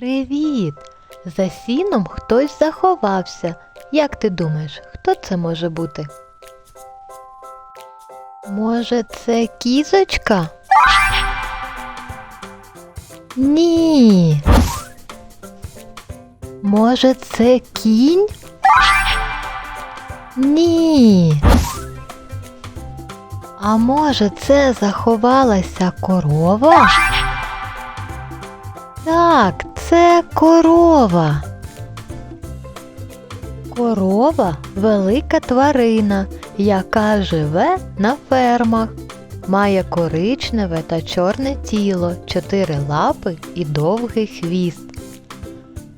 Привіт! За сіном хтось заховався. Як ти думаєш, хто це може бути? Може, це кізочка? Ні. Може, це кінь? Ні. А може, це заховалася корова? Так, це корова. Корова велика тварина, яка живе на фермах. Має коричневе та чорне тіло, чотири лапи і довгий хвіст.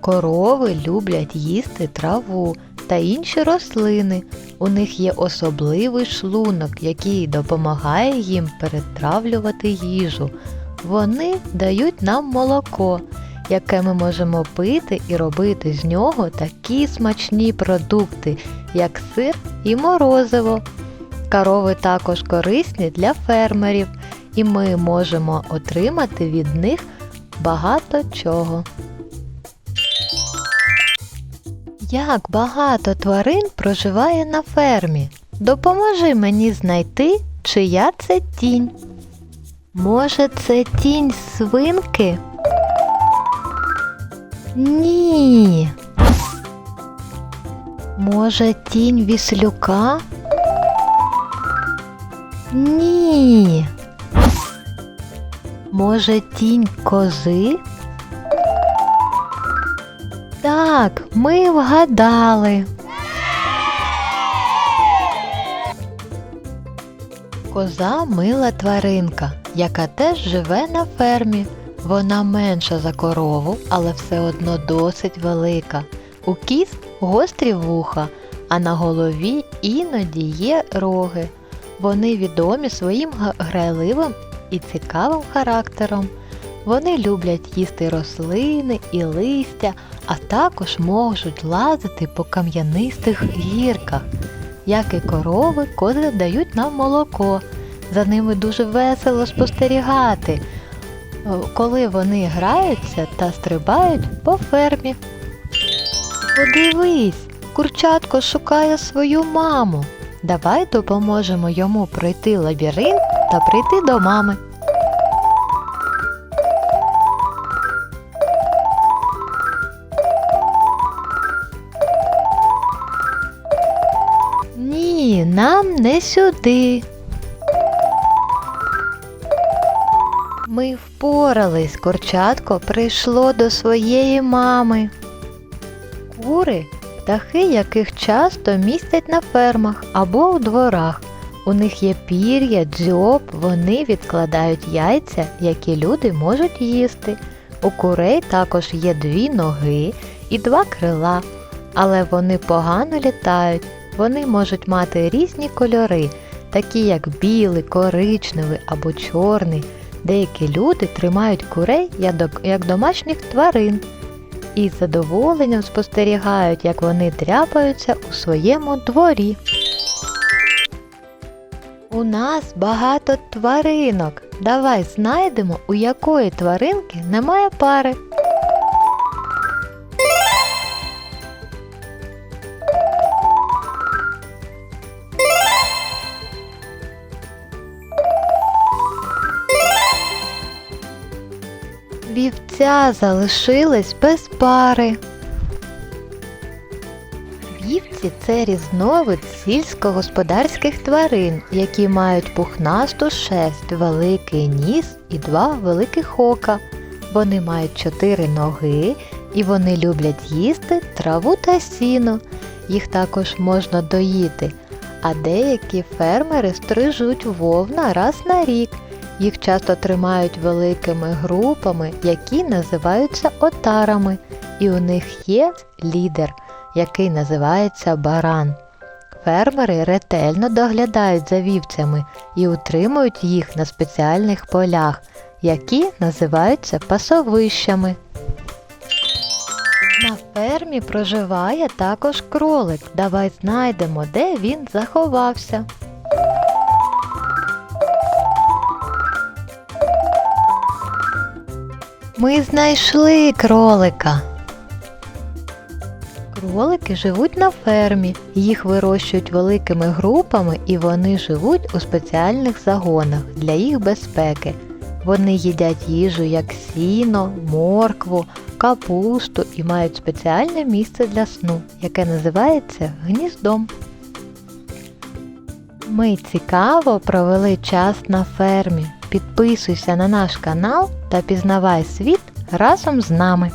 Корови люблять їсти траву та інші рослини. У них є особливий шлунок, який допомагає їм перетравлювати їжу. Вони дають нам молоко, яке ми можемо пити і робити з нього такі смачні продукти, як сир і морозиво. Корови також корисні для фермерів, і ми можемо отримати від них багато чого. Як багато тварин проживає на фермі? Допоможи мені знайти, чия це тінь. Може, це тінь свинки? Ні. Може, тінь віслюка? Ні. Може, тінь кози? Так, ми вгадали. Коза мила тваринка, яка теж живе на фермі. Вона менша за корову, але все одно досить велика. У кіз гострі вуха, а на голові іноді є роги. Вони відомі своїм грайливим і цікавим характером. Вони люблять їсти рослини і листя, а також можуть лазити по кам'янистих гірках. Як і корови, кози дають нам молоко. За ними дуже весело спостерігати, коли вони граються та стрибають по фермі. Подивись, курчатко шукає свою маму. Давай допоможемо йому пройти лабіринт та прийти до мами. Не сюди. Ми впорались, курчатко прийшло до своєї мами. Кури птахи, яких часто містять на фермах або у дворах. У них є пір'я, дзьоб, вони відкладають яйця, які люди можуть їсти. У курей також є дві ноги і два крила, але вони погано літають. Вони можуть мати різні кольори, такі як білий, коричневий або чорний. Деякі люди тримають курей як домашніх тварин і з задоволенням спостерігають, як вони тряпаються у своєму дворі. У нас багато тваринок. Давай знайдемо, у якої тваринки немає пари. Вівця залишилась без пари. Вівці це різновид сільськогосподарських тварин, які мають пухнасту шерсть, великий ніс і два великих ока. Вони мають чотири ноги і вони люблять їсти траву та сіно. Їх також можна доїти. А деякі фермери стрижуть вовна раз на рік. Їх часто тримають великими групами, які називаються отарами, і у них є лідер, який називається баран. Фермери ретельно доглядають за вівцями і утримують їх на спеціальних полях, які називаються пасовищами. На фермі проживає також кролик. Давай знайдемо, де він заховався. Ми знайшли кролика. Кролики живуть на фермі, їх вирощують великими групами і вони живуть у спеціальних загонах для їх безпеки. Вони їдять їжу як сіно, моркву, капусту і мають спеціальне місце для сну, яке називається гніздом. Ми цікаво провели час на фермі. Підписуйся на наш канал та пізнавай світ разом з нами.